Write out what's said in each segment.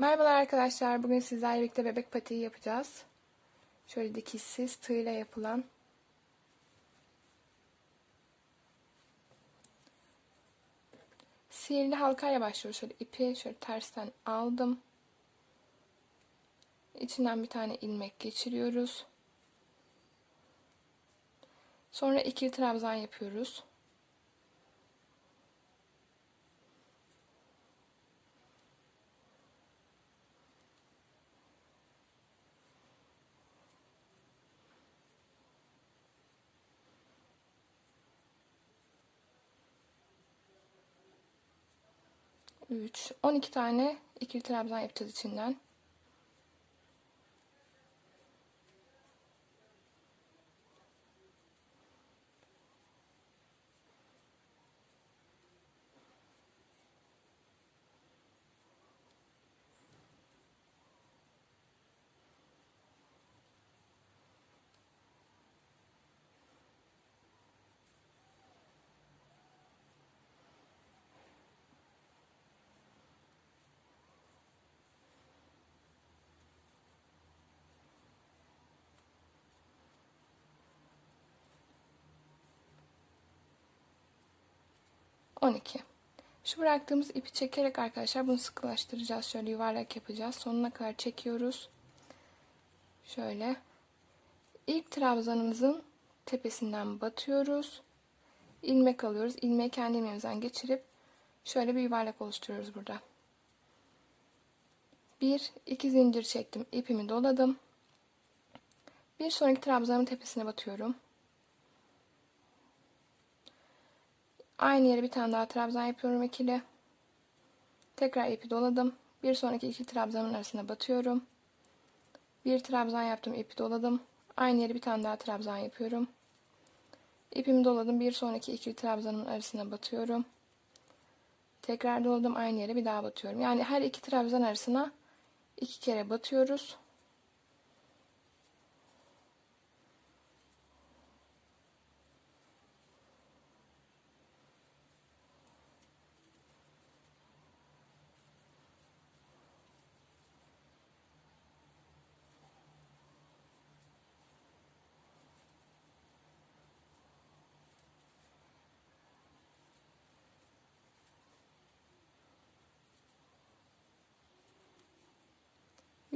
Merhabalar arkadaşlar. Bugün sizlerle birlikte bebek patiği yapacağız. Şöyle dikişsiz tığla yapılan. Sihirli halkayla başlıyoruz. Şöyle ipi şöyle tersten aldım. İçinden bir tane ilmek geçiriyoruz. Sonra ikili trabzan yapıyoruz. 3, 12 tane ikili trabzan yapacağız içinden. On iki. Şu bıraktığımız ipi çekerek arkadaşlar bunu sıkılaştıracağız. Şöyle yuvarlak yapacağız. Sonuna kadar çekiyoruz. Şöyle. İlk trabzanımızın tepesinden batıyoruz. ilmek alıyoruz. İlmeği kendi ilmeğimizden geçirip şöyle bir yuvarlak oluşturuyoruz burada. Bir, iki zincir çektim. ipimi doladım. Bir sonraki trabzanın tepesine batıyorum. Aynı yere bir tane daha trabzan yapıyorum ikili. Tekrar ipi doladım. Bir sonraki iki trabzanın arasına batıyorum. Bir trabzan yaptım, ipi doladım. Aynı yere bir tane daha trabzan yapıyorum. İpimi doladım. Bir sonraki iki trabzanın arasına batıyorum. Tekrar doladım. Aynı yere bir daha batıyorum. Yani her iki trabzan arasına iki kere batıyoruz.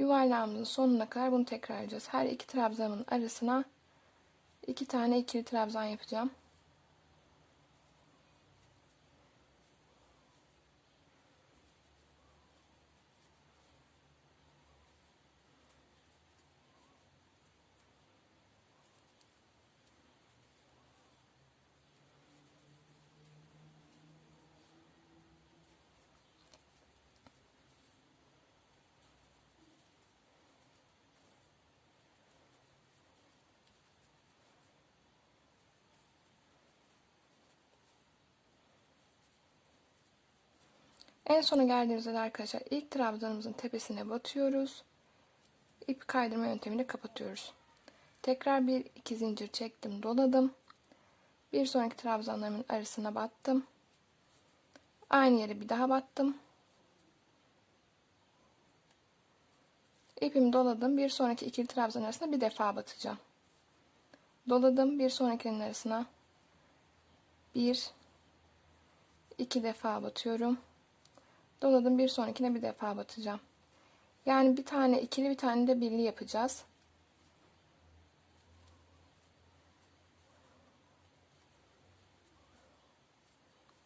Yuvarlağımızın sonuna kadar bunu tekrarlayacağız. Her iki trabzanın arasına iki tane ikili trabzan yapacağım. En sona geldiğimizde de arkadaşlar ilk trabzanımızın tepesine batıyoruz. İp kaydırma yöntemini kapatıyoruz. Tekrar bir iki zincir çektim, doladım. Bir sonraki trabzanlarımın arasına battım. Aynı yere bir daha battım. İpimi doladım. Bir sonraki ikili trabzan arasına bir defa batacağım. Doladım. Bir sonrakinin arasına bir iki defa batıyorum. Doladım bir sonrakine bir defa batacağım. Yani bir tane ikili bir tane de birli yapacağız.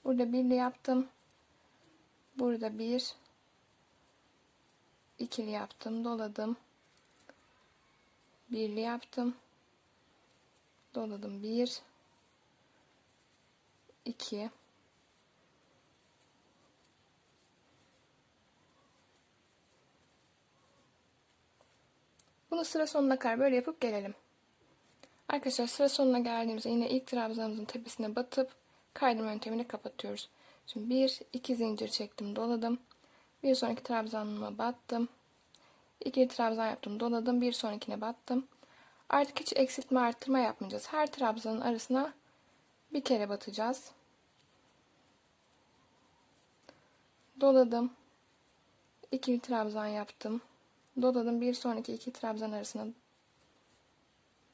Burada birli yaptım. Burada bir ikili yaptım. Doladım. Birli yaptım. Doladım. Bir iki Bunu sıra sonuna kadar böyle yapıp gelelim. Arkadaşlar sıra sonuna geldiğimizde yine ilk trabzanımızın tepesine batıp kaydırma yöntemini kapatıyoruz. Şimdi bir iki zincir çektim doladım. Bir sonraki trabzanıma battım. İkili trabzan yaptım doladım. Bir sonrakine battım. Artık hiç eksiltme arttırma yapmayacağız. Her trabzanın arasına bir kere batacağız. Doladım. ikili trabzan yaptım. Doladım. Bir sonraki iki trabzan arasına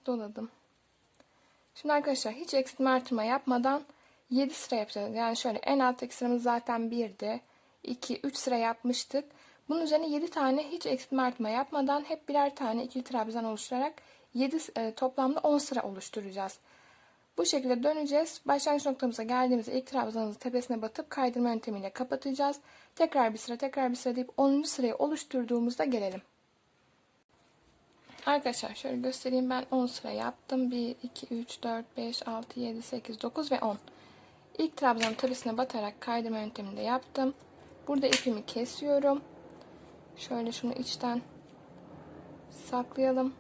doladım. Şimdi arkadaşlar hiç eksiltme artırma yapmadan 7 sıra yapacağız. Yani şöyle en alttaki sıramız zaten 1'di. 2, 3 sıra yapmıştık. Bunun üzerine 7 tane hiç eksiltme artma yapmadan hep birer tane ikili trabzan oluşturarak 7 e, toplamda 10 sıra oluşturacağız. Bu şekilde döneceğiz. Başlangıç noktamıza geldiğimizde ilk trabzanımızı tepesine batıp kaydırma yöntemiyle kapatacağız. Tekrar bir sıra tekrar bir sıra deyip 10. sırayı oluşturduğumuzda gelelim. Arkadaşlar şöyle göstereyim ben 10 sıra yaptım. 1, 2, 3, 4, 5, 6, 7, 8, 9 ve 10. İlk trabzanın tepesine batarak kaydırma yönteminde yaptım. Burada ipimi kesiyorum. Şöyle şunu içten saklayalım.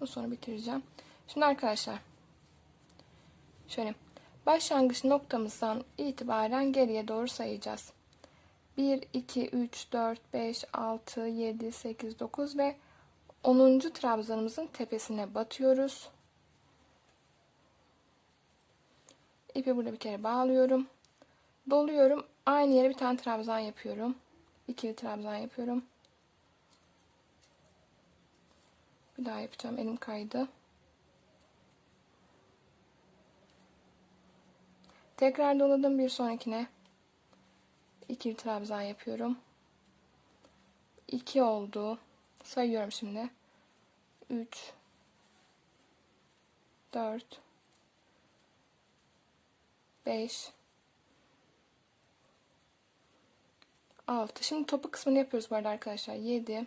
Bu sonra bitireceğim. Şimdi arkadaşlar şöyle başlangıç noktamızdan itibaren geriye doğru sayacağız. 1, 2, 3, 4, 5, 6, 7, 8, 9 ve 10. trabzanımızın tepesine batıyoruz. İpi burada bir kere bağlıyorum. Doluyorum. Aynı yere bir tane trabzan yapıyorum. İkili trabzan yapıyorum. Bir daha yapacağım. Elim kaydı. Tekrar doladım. Bir sonrakine ikili trabzan yapıyorum. 2 oldu. Sayıyorum şimdi. 3 4 5 6 Şimdi topuk kısmını yapıyoruz bu arada arkadaşlar. 7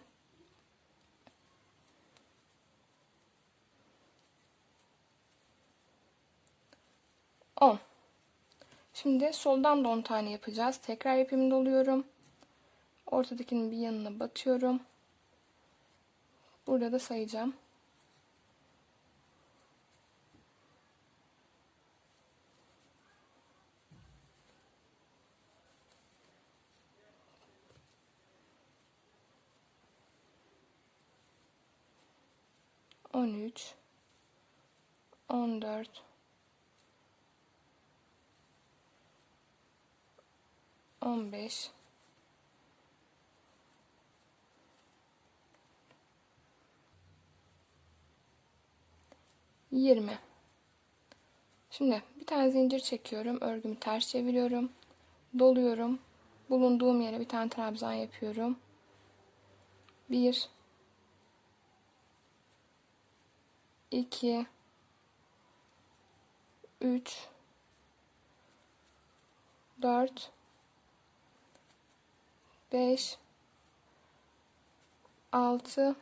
10 Şimdi soldan da 10 tane yapacağız. Tekrar ipimi doluyorum. Ortadakinin bir yanına batıyorum. Burada da sayacağım. On üç, on dört, on beş, 20. Şimdi bir tane zincir çekiyorum. Örgümü ters çeviriyorum. Doluyorum. Bulunduğum yere bir tane trabzan yapıyorum. 1 2 3 4 5 6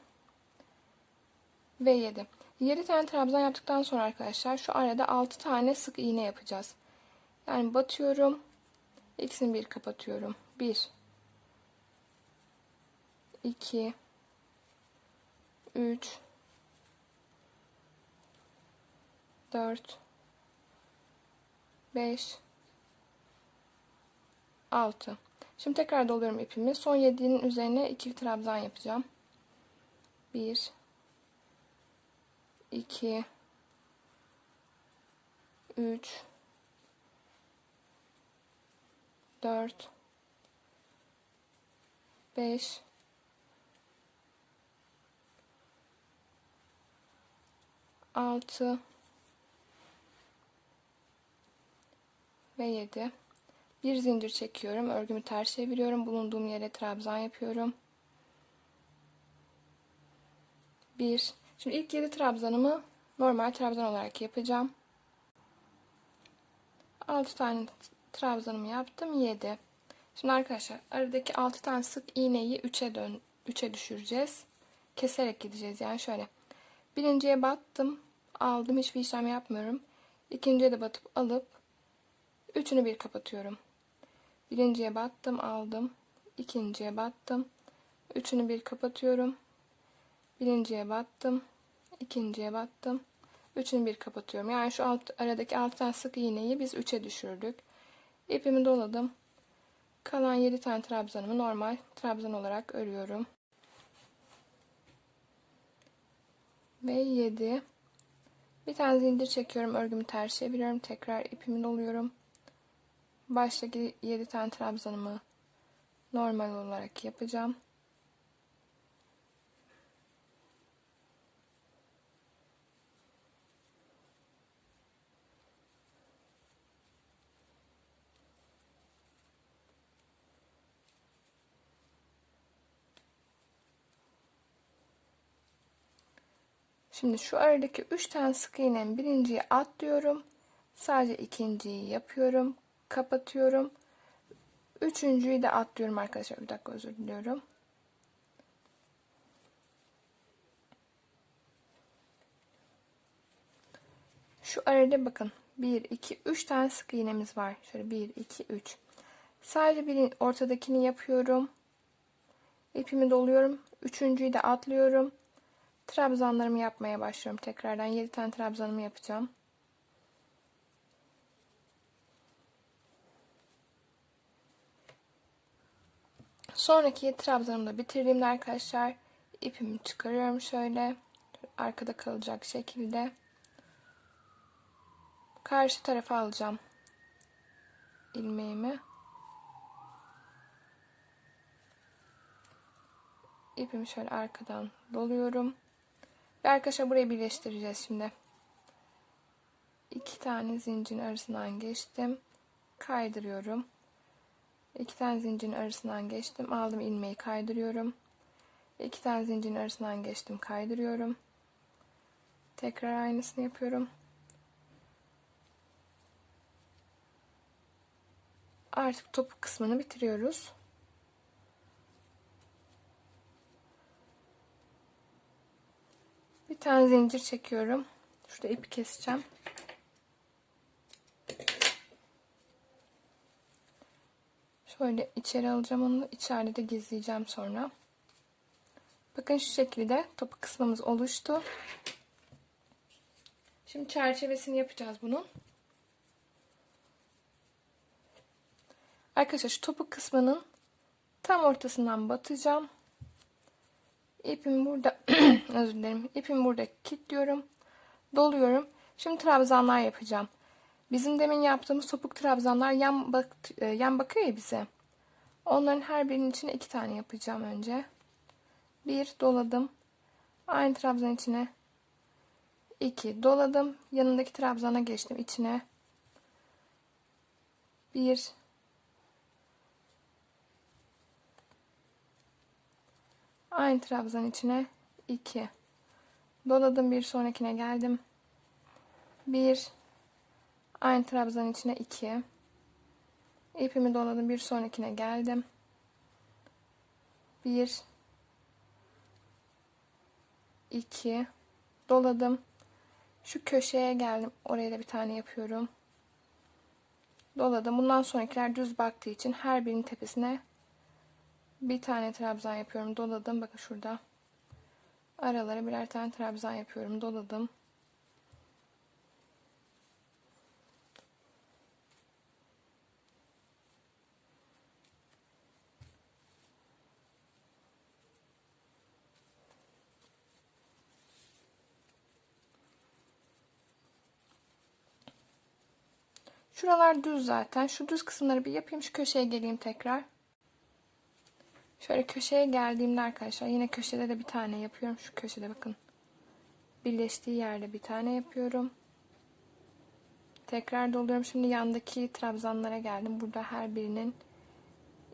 ve 7. 7 tane trabzan yaptıktan sonra arkadaşlar şu arada 6 tane sık iğne yapacağız. Yani batıyorum. İkisini bir kapatıyorum. 1 2 3 4 5 6 Şimdi tekrar doluyorum ipimi. Son 7'nin üzerine ikili trabzan yapacağım. 1 2 3 4 5 6 ve 7 bir zincir çekiyorum örgümü ters çeviriyorum bulunduğum yere trabzan yapıyorum 1 Şimdi ilk 7 trabzanımı normal trabzan olarak yapacağım. 6 tane trabzanımı yaptım. 7. Şimdi arkadaşlar aradaki 6 tane sık iğneyi 3'e dön 3'e düşüreceğiz. Keserek gideceğiz. Yani şöyle. Birinciye battım. Aldım. Hiçbir işlem yapmıyorum. İkinciye de batıp alıp üçünü bir kapatıyorum. Birinciye battım. Aldım. ikinciye battım. Üçünü bir kapatıyorum. Birinciye battım. ikinciye battım. Üçünü bir kapatıyorum. Yani şu alt, aradaki alt tane sık iğneyi biz üçe düşürdük. İpimi doladım. Kalan 7 tane trabzanımı normal trabzan olarak örüyorum. Ve 7 Bir tane zincir çekiyorum. Örgümü ters çeviriyorum. Tekrar ipimi doluyorum. Baştaki 7 tane trabzanımı normal olarak yapacağım. Şimdi şu aradaki 3 tane sık iğnenin birinciyi atlıyorum. Sadece ikinciyi yapıyorum. Kapatıyorum. Üçüncüyü de atlıyorum arkadaşlar. Bir dakika özür diliyorum. Şu arada bakın 1, 2, 3 tane sık iğnemiz var. Şöyle 1, 2, 3. Sadece birin ortadakini yapıyorum. İpimi doluyorum. Üçüncüyü de atlıyorum. Trabzanlarımı yapmaya başlıyorum. Tekrardan 7 tane trabzanımı yapacağım. Sonraki trabzanımı da bitirdiğimde arkadaşlar ipimi çıkarıyorum şöyle. Arkada kalacak şekilde. Karşı tarafa alacağım ilmeğimi. İpimi şöyle arkadan doluyorum. Ve arkadaşlar burayı birleştireceğiz şimdi. İki tane zincirin arasından geçtim. Kaydırıyorum İki tane zincirin arasından geçtim. Aldım ilmeği kaydırıyorum. İki tane zincirin arasından geçtim. Kaydırıyorum. Tekrar aynısını yapıyorum. Artık topuk kısmını bitiriyoruz. Bir tane zincir çekiyorum. Şurada ipi keseceğim. Şöyle içeri alacağım onu. İçeride de gizleyeceğim sonra. Bakın şu şekilde topuk kısmımız oluştu. Şimdi çerçevesini yapacağız bunun. Arkadaşlar şu topuk kısmının tam ortasından batacağım. İpimi burada özür dilerim. İpimi burada kilitliyorum. Doluyorum. Şimdi trabzanlar yapacağım. Bizim demin yaptığımız topuk trabzanlar yan, bak, e, yan bakıyor ya bize. Onların her birinin içine iki tane yapacağım önce. Bir doladım. Aynı trabzan içine iki doladım. Yanındaki trabzana geçtim içine. Bir Aynı trabzan içine iki doladım. Bir sonrakine geldim. Bir Aynı trabzan içine 2. İpimi doladım. Bir sonrakine geldim. 1 2 doladım. Şu köşeye geldim. Oraya da bir tane yapıyorum. Doladım. Bundan sonrakiler düz baktığı için her birinin tepesine bir tane trabzan yapıyorum. Doladım. Bakın şurada. Aralara birer tane trabzan yapıyorum. Doladım. Şuralar düz zaten. Şu düz kısımları bir yapayım. Şu köşeye geleyim tekrar. Şöyle köşeye geldiğimde arkadaşlar yine köşede de bir tane yapıyorum. Şu köşede bakın. Birleştiği yerde bir tane yapıyorum. Tekrar doluyorum. Şimdi yandaki trabzanlara geldim. Burada her birinin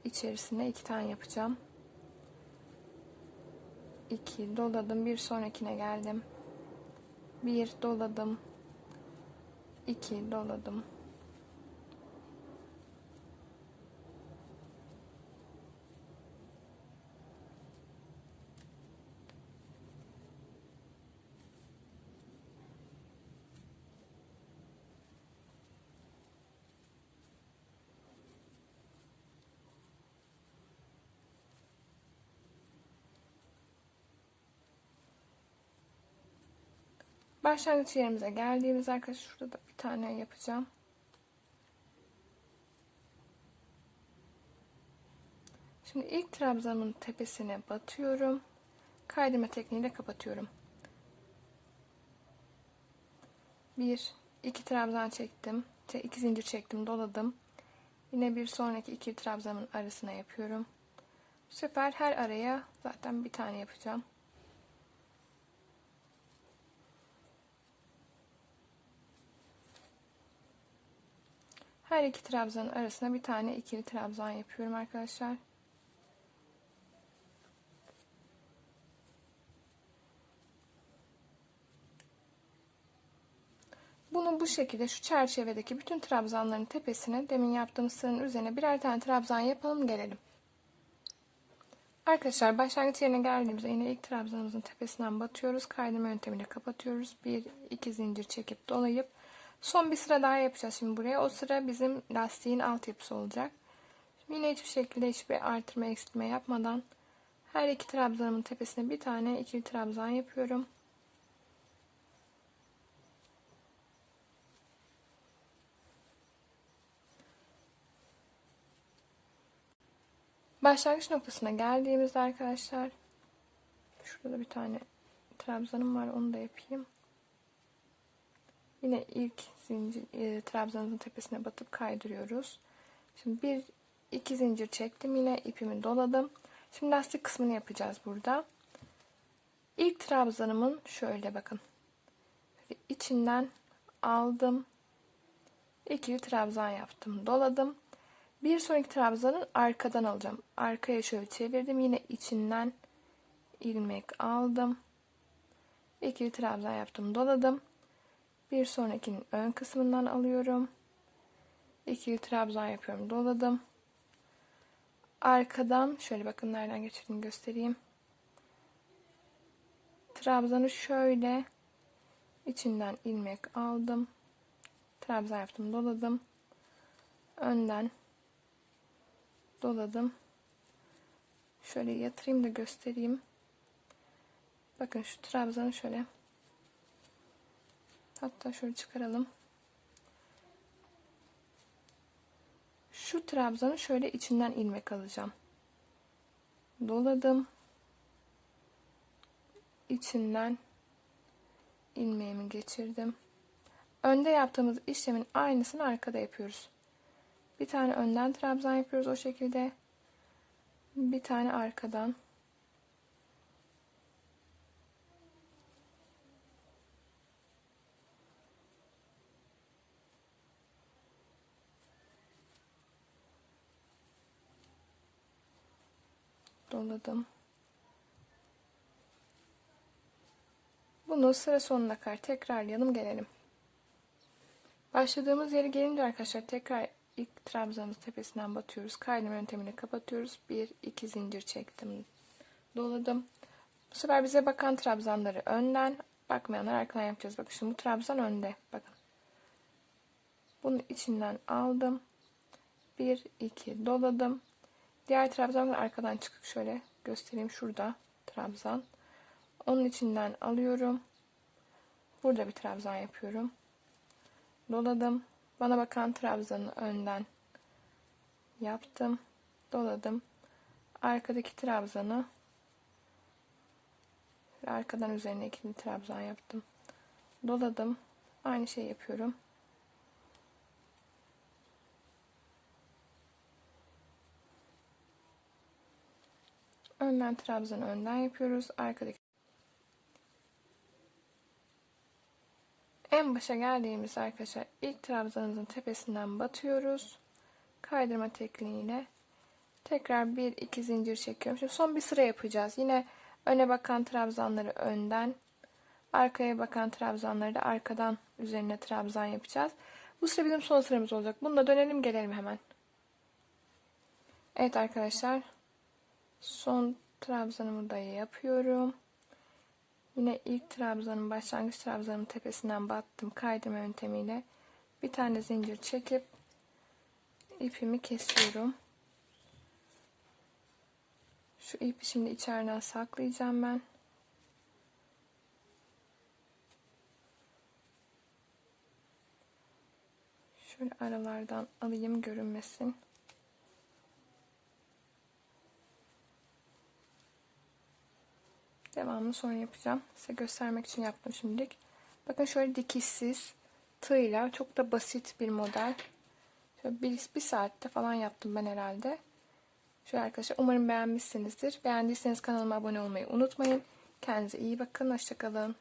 içerisine iki tane yapacağım. 2 doladım. Bir sonrakine geldim. 1 doladım. 2 doladım. Başlangıç yerimize geldiğimiz arkadaşlar şurada da bir tane yapacağım. Şimdi ilk trabzanın tepesine batıyorum. Kaydırma tekniğiyle kapatıyorum. Bir, iki trabzan çektim. Şey, iki zincir çektim, doladım. Yine bir sonraki iki trabzanın arasına yapıyorum. Bu sefer her araya zaten bir tane yapacağım. Her iki trabzanın arasına bir tane ikili trabzan yapıyorum arkadaşlar. Bunu bu şekilde şu çerçevedeki bütün trabzanların tepesine demin yaptığımız sıranın üzerine birer tane trabzan yapalım gelelim. Arkadaşlar başlangıç yerine geldiğimizde yine ilk trabzanımızın tepesinden batıyoruz. Kaydırma yöntemiyle kapatıyoruz. Bir iki zincir çekip dolayıp son bir sıra daha yapacağız şimdi buraya. O sıra bizim lastiğin altyapısı olacak. Şimdi yine hiçbir şekilde hiçbir artırma eksiltme yapmadan her iki trabzanımın tepesine bir tane ikili trabzan yapıyorum. Başlangıç noktasına geldiğimizde arkadaşlar şurada bir tane trabzanım var onu da yapayım. Yine ilk zincir e, trabzanımızın tepesine batıp kaydırıyoruz. Şimdi bir iki zincir çektim yine ipimi doladım. Şimdi lastik kısmını yapacağız burada. İlk trabzanımın şöyle bakın. içinden aldım. İkili trabzan yaptım. Doladım. Bir sonraki trabzanın arkadan alacağım. Arkaya şöyle çevirdim. Yine içinden ilmek aldım. İkili trabzan yaptım. Doladım. Bir sonrakinin ön kısmından alıyorum. İkili trabzan yapıyorum. Doladım. Arkadan şöyle bakın nereden geçirdiğimi göstereyim. Trabzanı şöyle içinden ilmek aldım. Trabzan yaptım. Doladım. Önden doladım. Şöyle yatırayım da göstereyim. Bakın şu trabzanı şöyle hatta şöyle çıkaralım. Şu trabzanı şöyle içinden ilmek alacağım. Doladım. İçinden ilmeğimi geçirdim. Önde yaptığımız işlemin aynısını arkada yapıyoruz. Bir tane önden trabzan yapıyoruz o şekilde. Bir tane arkadan. Doladım. Bunu sıra sonuna kadar tekrarlayalım gelelim. Başladığımız yere gelince arkadaşlar tekrar ilk trabzanımız tepesinden batıyoruz. Kaydırma yöntemini kapatıyoruz. Bir iki zincir çektim. Doladım. Bu sefer bize bakan trabzanları önden, bakmayanlar arkadan yapacağız. Bakın şimdi bu trabzan önde. Bakın. Bunu içinden aldım. Bir iki doladım. Diğer trabzan arkadan çıkıp şöyle göstereyim. Şurada trabzan. Onun içinden alıyorum. Burada bir trabzan yapıyorum. Doladım. Bana bakan trabzanı önden yaptım. Doladım. Arkadaki trabzanı arkadan üzerine ikili trabzan yaptım. Doladım. Aynı şey yapıyorum. Önden trabzanı önden yapıyoruz. Arkadaki En başa geldiğimiz arkadaşlar ilk trabzanımızın tepesinden batıyoruz. Kaydırma tekniğiyle tekrar bir iki zincir çekiyorum. Şimdi son bir sıra yapacağız. Yine öne bakan trabzanları önden, arkaya bakan trabzanları da arkadan üzerine trabzan yapacağız. Bu sıra bizim son sıramız olacak. Bunu da dönelim gelelim hemen. Evet arkadaşlar. Son trabzanımı da yapıyorum. Yine ilk trabzanın başlangıç trabzanın tepesinden battım kaydırma yöntemiyle. Bir tane zincir çekip ipimi kesiyorum. Şu ipi şimdi içeriden saklayacağım ben. Şöyle aralardan alayım görünmesin. Devamını sonra yapacağım. Size göstermek için yaptım şimdilik. Bakın şöyle dikişsiz tığıyla çok da basit bir model. Şöyle bir, bir saatte falan yaptım ben herhalde. Şöyle arkadaşlar umarım beğenmişsinizdir. Beğendiyseniz kanalıma abone olmayı unutmayın. Kendinize iyi bakın. Hoşçakalın.